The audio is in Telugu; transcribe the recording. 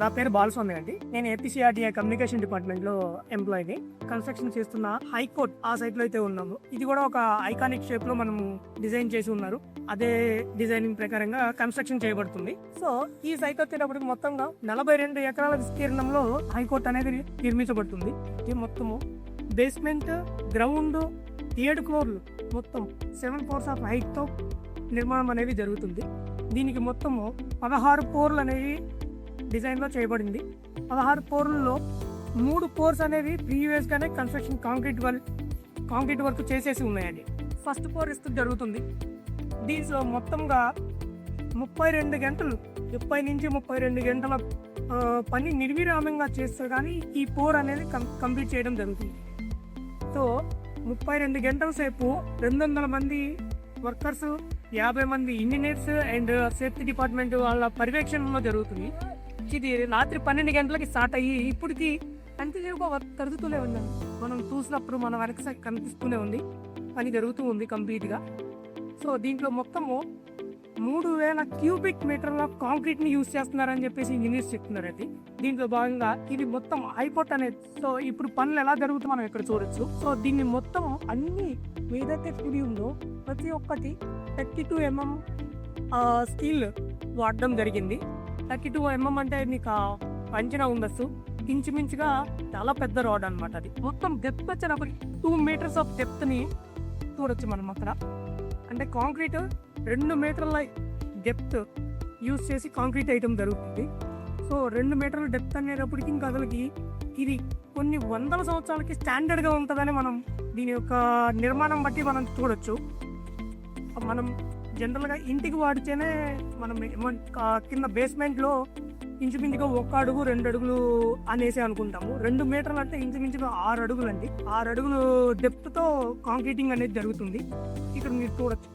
నా పేరు బాలస్వామి అండి. నేను ఏపీసీఆర్టీఐ కమ్యూనికేషన్ డిపార్ట్మెంట్లో ఎంప్లాయీని కన్స్ట్రక్షన్ చేస్తున్న హైకోర్ట్ ఆ సైట్లో అయితే ఉన్నాము. ఇది కూడా ఒక ఐకానిక్ షేప్లో మనము డిజైన్ చేసి ఉన్నారు. అదే డిజైనింగ్ ప్రకారంగా కన్స్ట్రక్షన్ చేయబడుతుంది. సో ఈ సైట్ వచ్చేటప్పటికి మొత్తంగా నలభై రెండు ఎకరాల విస్తీర్ణంలో హైకోర్ట్ అనేది నిర్మించబడుతుంది. ఇది మొత్తము బేస్మెంట్ గ్రౌండ్ ఏడు ఫ్లోర్లు మొత్తం సెవెన్ ఫ్లోర్స్ ఆఫ్ హైట్తో నిర్మాణం అనేది జరుగుతుంది. దీనికి మొత్తము పదహారు పోర్లు అనేవి డిజైన్లో చేయబడింది. పదహారు పోర్లలో మూడు కోర్స్ అనేవి ప్రీవియస్ గానే construction concrete work concrete work చేసేసి ఉన్నాయండి. ఫస్ట్ కోర్ ఇస్తూ జరుగుతుంది. దీంట్లో మొత్తంగా ముప్పై రెండు గంటలు ముప్పై నుంచి ముప్పై రెండు గంటల పని నిర్విరామంగా చేస్తే కానీ ఈ పోర్ అనేది కం- కంప్లీట్ చేయడం జరుగుతుంది. సో ముప్పై రెండు గంటల సేపు రెండు వందల మంది వర్కర్స్ యాభై మంది ఇంజనీర్స్ అండ్ సేఫ్టీ డిపార్ట్మెంట్ వాళ్ళ పర్యవేక్షణలో జరుగుతుంది. ఇది రాత్రి పన్నెండు గంటలకి స్టార్ట్ అయ్యి ఇప్పటికి కంటిన్యూగా వర్క్ జరుగుతూనే ఉన్నాను. మనం చూసినప్పుడు మన వర్క్ కనిపిస్తూనే ఉంది. పని జరుగుతూ ఉంది కంప్లీట్గా సో దీంట్లో మొత్తము మూడు వేల క్యూబిక్ మీటర్ల కాంక్రీట్ని యూజ్ చేస్తున్నారని చెప్పేసి ఇంజనీర్స్ చెప్తున్నారండి దీంట్లో భాగంగా ఇది మొత్తం హైపోర్ట్ అనేది సో ఇప్పుడు పనులు ఎలా జరుగుతుందో మనం ఇక్కడ చూడొచ్చు. సో దీన్ని మొత్తం అన్ని ఏదైతే స్టూడియో ఉందో ప్రతి ఒక్కటి థర్టీ టూ ఎంఎం స్టీల్ వాడడం జరిగింది. థర్టీ టూ ఎంఎం అంటే మీకు పంచిన ఉండొచ్చు ఇంచుమించుగా చాలా పెద్ద రోడ్ అన్నమాట అది. మొత్తం డెప్త్ వచ్చేటప్పటికి టూ మీటర్స్ ఆఫ్ డెప్త్ని చూడొచ్చు మనం అక్కడ. అంటే కాంక్రీట్ రెండు మీటర్ల డెప్త్ యూజ్ చేసి కాంక్రీట్ ఐటమ్ జరుగుతుంది. సో రెండు మీటర్ల డెప్త్ అనేటప్పటికి ఇంకా అసలుకి ఇది కొన్ని వందల సంవత్సరాలకి స్టాండర్డ్గా ఉంటుందని మనం దీని యొక్క నిర్మాణం బట్టి మనం చూడొచ్చు. మనం జనరల్గా ఇంటికి వాడితేనే మనం కింద బేస్మెంట్లో ఇంచుమించుగా ఒక్క అడుగు రెండు అడుగులు అనేసి అనుకుంటాము. రెండు మీటర్లు అంటే ఇంచుమించుగా ఆరు అడుగులు అండి ఆరు అడుగులు డెప్త్తో కాంక్రీటింగ్ అనేది జరుగుతుంది. ఇక్కడ మీరు చూడొచ్చు.